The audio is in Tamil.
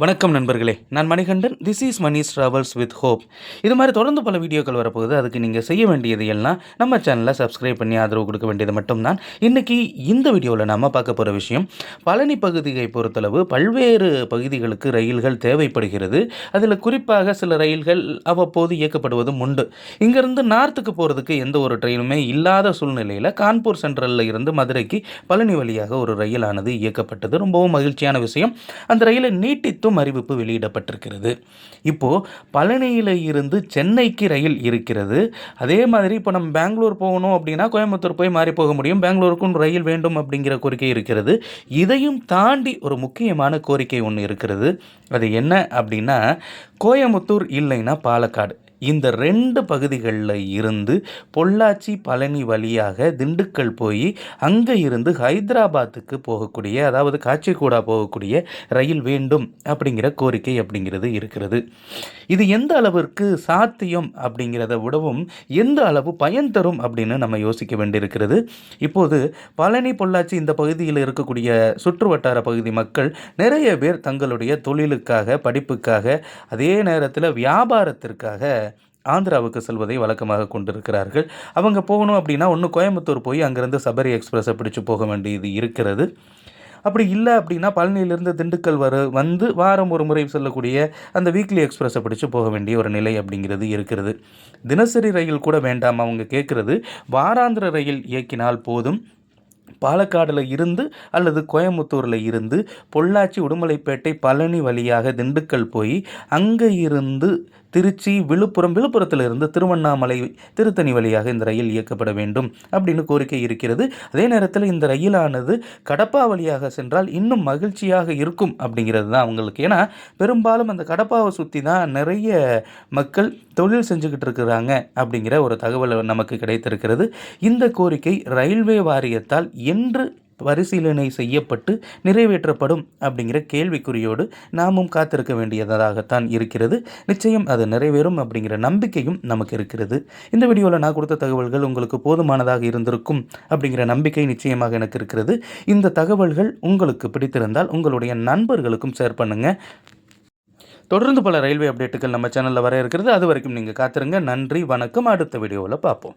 வணக்கம் நண்பர்களே. நான் Manikandan. This is Mani's travels with hope இது மாதிரி தொடர்ந்து பல வீடியோக்கள் வரப்போகுது. அதுக்கு நீங்கள் செய்ய வேண்டியது எல்லாம் நம்ம சேனலை சப்ஸ்கிரைப் பண்ணி ஆதரவு கொடுக்க வேண்டியது மட்டும்தான். இன்றைக்கி இந்த வீடியோவில் நாம் பார்க்க போகிற விஷயம் பழனி பகுதியை பொறுத்தளவு பல்வேறு பகுதிகளுக்கு ரயில்கள் தேவைப்படுகிறது. அதில் குறிப்பாக சில ரயில்கள் அவ்வப்போது இயக்கப்படுவதும் உண்டு. இங்கேருந்து நார்த்துக்கு போகிறதுக்கு எந்த ஒரு ட்ரெயினுமே இல்லாத சூழ்நிலையில் கான்பூர் சென்ட்ரலில் இருந்து மதுரைக்கு பழனி வழியாக ஒரு ரயிலானது இயக்கப்பட்டது. ரொம்பவும் மகிழ்ச்சியான விஷயம். அந்த ரயிலை நீட்டித்தும் அறிவிப்பு வெளியிடப்பட்டிருக்கிறது. இப்போது பழனியில் இருந்து சென்னைக்கு ரயில் இருக்கிறது. அதே மாதிரி இப்போ நம்ம பெங்களூர் போகணும் அப்படின்னா கோயம்புத்தூர் போய் மாறி போக முடியும். பெங்களூருக்கும் ரயில் வேண்டும் அப்படிங்கிற கோரிக்கை இருக்கிறது. இதையும் தாண்டி ஒரு முக்கியமான கோரிக்கை ஒன்று இருக்கிறது. அது என்ன அப்படின்னா கோயம்புத்தூர் இல்லைன்னா பாலக்காடு. இந்த ரெண்டு பகுதிகளில் இருந்து பொள்ளாச்சி பழனி வழியாக திண்டுக்கல் போய் அங்கே இருந்து ஹைதராபாத்துக்கு போகக்கூடிய அதாவது காச்சிக்கூடா போகக்கூடிய ரயில் வேண்டும் அப்படிங்கிற கோரிக்கை அப்படிங்கிறது இருக்கிறது. இது எந்த அளவிற்கு சாத்தியம் அப்படிங்கிறத விடவும் எந்த அளவு பயன் தரும் அப்படின்னு நம்ம யோசிக்க வேண்டியிருக்கிறது. இப்போது பழனி பொள்ளாச்சி இந்த பகுதியில் இருக்கக்கூடிய சுற்று வட்டார பகுதி மக்கள் நிறைய பேர் தங்களுடைய தொழிலுக்காக படிப்புக்காக அதே நேரத்தில் வியாபாரத்திற்காக ஆந்திராவுக்கு செல்வதை வழக்கமாக கொண்டிருக்கிறார்கள். அவங்க போகணும் அப்படின்னா ஒன்று கோயம்புத்தூர் போய் அங்கேருந்து சபரி எக்ஸ்பிரஸை பிடிச்சு போக வேண்டியது இருக்கிறது. அப்படி இல்லை அப்படின்னா பழனியிலிருந்து திண்டுக்கல் வர வந்து வாரம் ஒரு முறை செல்லக்கூடிய அந்த வீக்லி எக்ஸ்பிரஸை பிடிச்சு போக வேண்டிய ஒரு நிலை அப்படிங்கிறது இருக்கிறது. தினசரி ரயில் கூட வேண்டாம் அவங்க கேட்குறது வாராந்திர ரயில் இயக்கினால் போதும். பாலக்காடில் இருந்து அல்லது கோயம்புத்தூரில் இருந்து பொள்ளாச்சி உடுமலைப்பேட்டை பழனி வழியாக திண்டுக்கல் போய் அங்கே இருந்து திருச்சி விழுப்புரம் விழுப்புரத்தில் இருந்து திருவண்ணாமலை திருத்தணி வழியாக இந்த ரயில் இயக்கப்பட வேண்டும் அப்படின்னு கோரிக்கை இருக்கிறது. அதே நேரத்தில் இந்த ரயிலானது கடப்பா வழியாக சென்றால் இன்னும் மகிழ்ச்சியாக இருக்கும் அப்படிங்கிறது தான் அவங்களுக்கு. ஏன்னா பெரும்பாலும் அந்த கடப்பாவை சுற்றி தான் நிறைய மக்கள் தொழில் செஞ்சுக்கிட்டு இருக்கிறாங்க அப்படிங்கிற ஒரு தகவல் நமக்கு கிடைத்திருக்கிறது. இந்த கோரிக்கை ரயில்வே வாரியத்தால் என்று பரிசீலனை செய்யப்பட்டு நிறைவேற்றப்படும் அப்படிங்கிற கேள்விக்குறியோடு நாமும் காத்திருக்க வேண்டியதாகத்தான் இருக்கிறது. நிச்சயம் அது நிறைவேறும் அப்படிங்கிற நம்பிக்கையும் நமக்கு இருக்கிறது. இந்த வீடியோவில் நான் கொடுத்த தகவல்கள் உங்களுக்கு போதுமானதாக இருந்திருக்கும் அப்படிங்கிற நம்பிக்கை நிச்சயமாக எனக்கு இருக்கிறது. இந்த தகவல்கள் உங்களுக்கு பிடித்திருந்தால் உங்களுடைய நண்பர்களுக்கும் ஷேர் பண்ணுங்கள் தொடர்ந்து பல ரயில்வே அப்டேட்டுகள் நம்ம சேனலில் வர இருக்கிறது. அது வரைக்கும் நீங்கள் காத்திருங்க. நன்றி வணக்கம். அடுத்த வீடியோவில் பார்ப்போம்.